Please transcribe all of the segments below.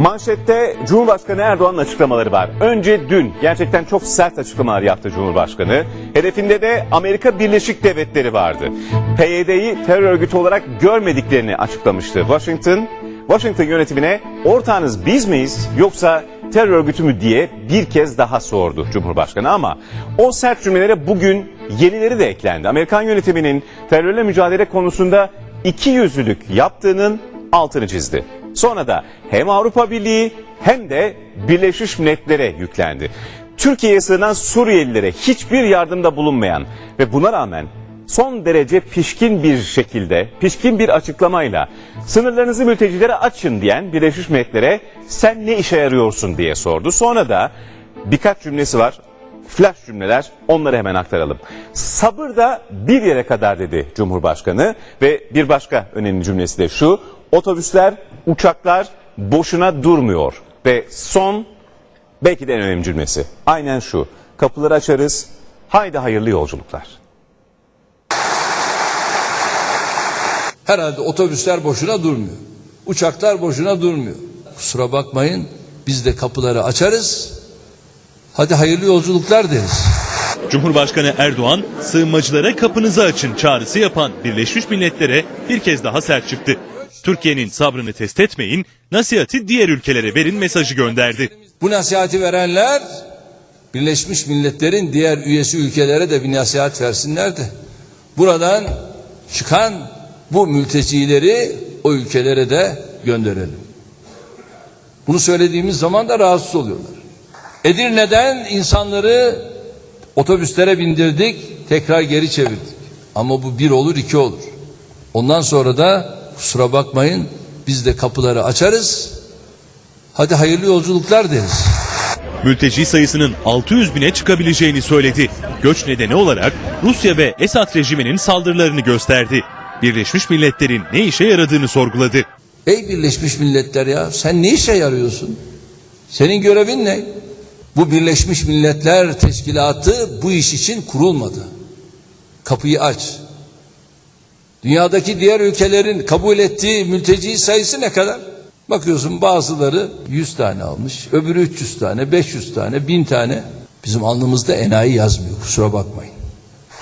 Manşette Cumhurbaşkanı Erdoğan'ın açıklamaları var. Önce dün gerçekten çok sert açıklamalar yaptı Cumhurbaşkanı. Hedefinde de Amerika Birleşik Devletleri vardı. PYD'yi terör örgütü olarak görmediklerini açıklamıştı. Washington, Washington yönetimine ortağınız biz miyiz yoksa terör örgütü mü diye bir kez daha sordu Cumhurbaşkanı ama o sert cümlelere bugün yenileri de eklendi. Amerikan yönetiminin terörle mücadele konusunda iki yüzlülük yaptığının altını çizdi. Sonra da hem Avrupa Birliği hem de Birleşmiş Milletler'e yüklendi. Türkiye'ye sığınan Suriyelilere hiçbir yardımda bulunmayan ve buna rağmen son derece pişkin bir şekilde, pişkin bir açıklamayla sınırlarınızı mültecilere açın diyen Birleşmiş Milletler'e sen ne işe yarıyorsun diye sordu. Sonra da birkaç cümlesi var. Flash cümleler onları hemen aktaralım. Sabır da bir yere kadar dedi Cumhurbaşkanı ve bir başka önemli cümlesi de şu. Otobüsler, uçaklar boşuna durmuyor ve son belki de en önemli cümlesi. Aynen şu. Kapıları açarız. Haydi hayırlı yolculuklar. Herhalde otobüsler boşuna durmuyor. Uçaklar boşuna durmuyor. Kusura bakmayın biz de kapıları açarız. Hadi hayırlı yolculuklar deriz. Cumhurbaşkanı Erdoğan sığınmacılara kapınızı açın çağrısı yapan Birleşmiş Milletler'e bir kez daha sert çıktı. Türkiye'nin sabrını test etmeyin, nasihati diğer ülkelere verin mesajı gönderdi. Bu nasihati verenler Birleşmiş Milletler'in diğer üyesi ülkelere de bir nasihat versinler de buradan çıkan bu mültecileri o ülkelere de gönderelim. Bunu söylediğimiz zaman da rahatsız oluyorlar. Edirne'den insanları otobüslere bindirdik, tekrar geri çevirdik. Ama bu bir olur iki olur. Ondan sonra da kusura bakmayın biz de kapıları açarız. Hadi hayırlı yolculuklar deriz. Mülteci sayısının 600 bine çıkabileceğini söyledi. Göç nedeni olarak Rusya ve Esad rejiminin saldırılarını gösterdi. Birleşmiş Milletler'in ne işe yaradığını sorguladı. Ey Birleşmiş Milletler ya sen ne işe yarıyorsun? Senin görevin ne? Bu Birleşmiş Milletler Teşkilatı bu iş için kurulmadı. Kapıyı aç. Dünyadaki diğer ülkelerin kabul ettiği mülteci sayısı ne kadar? Bakıyorsun bazıları 100 tane almış, öbürü 300 tane, 500 tane, 1000 tane. Bizim alnımızda enayi yazmıyor kusura bakmayın.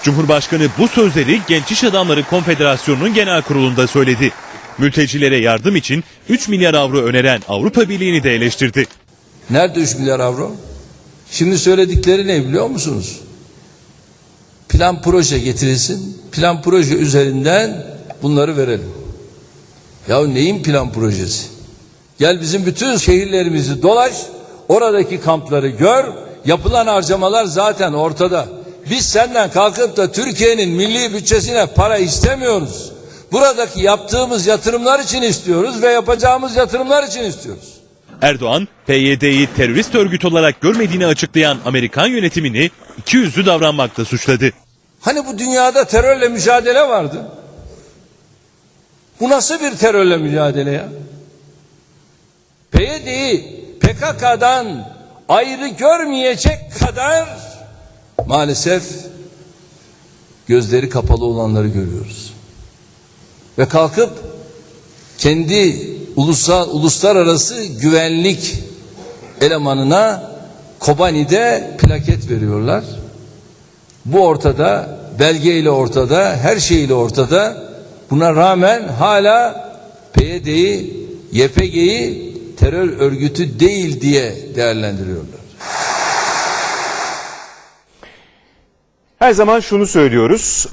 Cumhurbaşkanı bu sözleri Genç İş Adamları Konfederasyonu'nun genel kurulunda söyledi. Mültecilere yardım için 3 milyar avro öneren Avrupa Birliği'ni de eleştirdi. Nerede 3 milyar avro? Şimdi söyledikleri ne biliyor musunuz? Plan proje getirilsin. Plan proje üzerinden bunları verelim. Ya neyin plan projesi? Gel bizim bütün şehirlerimizi dolaş. Oradaki kampları gör. Yapılan harcamalar zaten ortada. Biz senden kalkıp da Türkiye'nin milli bütçesine para istemiyoruz. Buradaki yaptığımız yatırımlar için istiyoruz ve yapacağımız yatırımlar için istiyoruz. Erdoğan, PYD'yi terörist örgüt olarak görmediğini açıklayan Amerikan yönetimini ikiyüzlü davranmakla suçladı. Hani bu dünyada terörle mücadele vardı? Bu nasıl bir terörle mücadele ya? PYD'yi PKK'dan ayrı görmeyecek kadar maalesef gözleri kapalı olanları görüyoruz. Ve kalkıp kendi ulusal uluslararası güvenlik elemanına Kobani'de plaket veriyorlar. Bu ortada, belgeyle ortada, her şeyle ortada. Buna rağmen hala PYD'yi, YPG'yi terör örgütü değil diye değerlendiriyorlar. Her zaman şunu söylüyoruz.